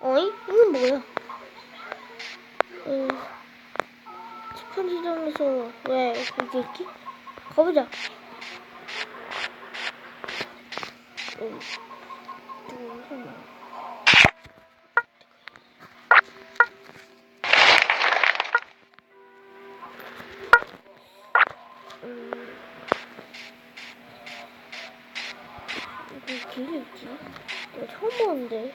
어이? 이건 뭐야? 어, 스폰 시장에서 왜 여기 있지? 가보자. 음, 이거 길이 있지? 내가 처음 보는데.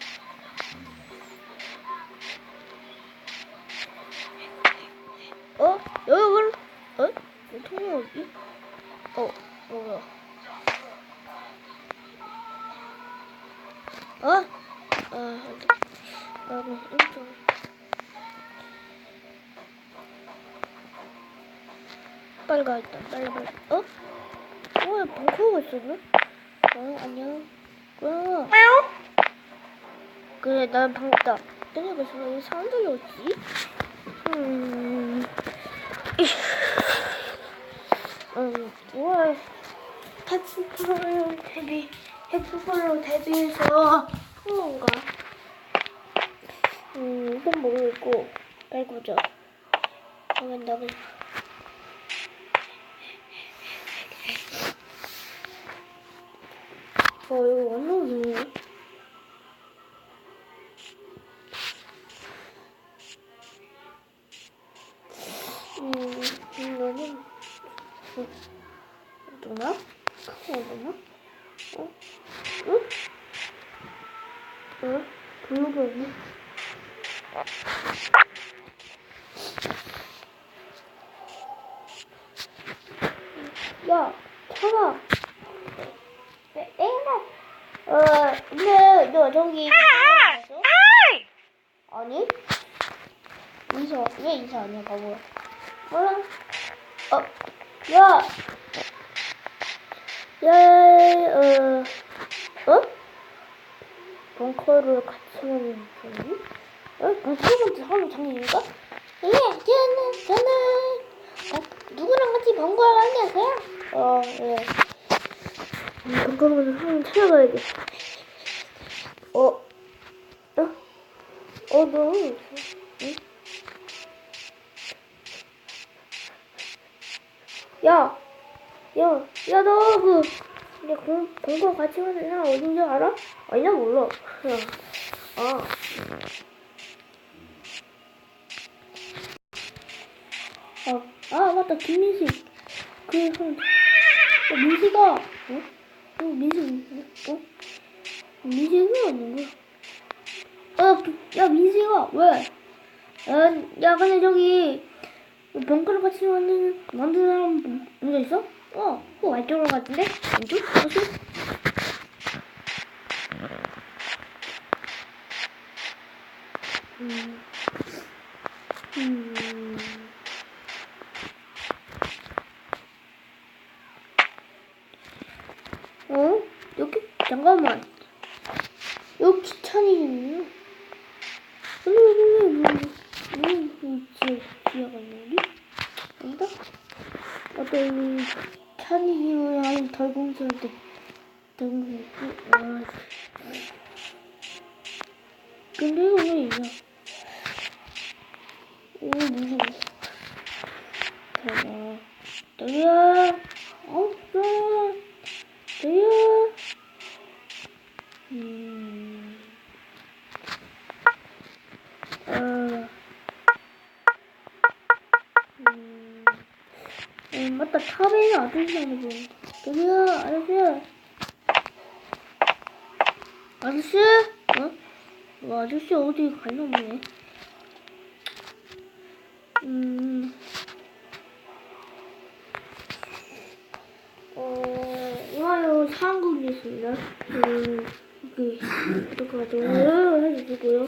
어? 아, 안 돼. 여러분, 인정. 빨리 가야겠다. 빨리, 빨리. 어? 뭐야, 벙커가 있었네? 어, 안녕. 뭐야? 그래, 난 반갑다. 내려가서 왜 사람들이 없지? 음. 음, 월 헬프폴로 데뷔, 헬프폴로 데뷔해서 한건가? 음, 이건 모르겠고, 빨구죠. 그러면 나는 어, 이거 완전 좋네. 음, 이거는 어, 누나? 크고 누나? 어? 응? 응? 블루가 없네. 야, 차가. 왜, 내가, 어, 근데 너 저기. 있어? 아니? 인사, 왜안 해, 바보야? 몰라. 어, 야! 야, 어, 어? 벙커를 같이 하는 분이? 어? 벙커를 하는 장면인가? 예, 저는, 저는, 어, 누구랑 같이 벙커를 하냐고요? 어, 예. 음, 벙커를 한번 찾아가야 돼. 어, 어? 어, 너, 응? 야, 야, 야, 너 그, 이제 공, 공부 같이 하는 사람 어딘지 알아? 아니야, 몰라. 야, 아. 아, 아, 맞다, 김민식. 그, 형, 어, 민식아, 어? 어, 민식, 어? 민식이 없는 거야? 어, 그, 야, 민식아, 왜? 야, 야, 근데 저기, 벙커를 같이 만드는, 만드는 사람 누가 있어? 어, 그 왼쪽으로 같은데? 왼쪽? 어디? 음. 음. 어? 여기, 잠깐만. 여기 기찬이겠네요. 근데 왜, 왜, 왜, 왜, 왜, 지하가 있는 게 아니다? 어떤 찬이랑 하는 덜공수할 때 덜공수 아 근데 이거 왜 이냐 이거 무서 맞다. 탑에는 아저씨 분. 저기요, 아저씨. 아저씨? 어? 어, 아저씨 어디 갔나 보네. 음. 어, 이와요 상국이 있습니다. 음, 그, 구독과 좋아요 해주시고요.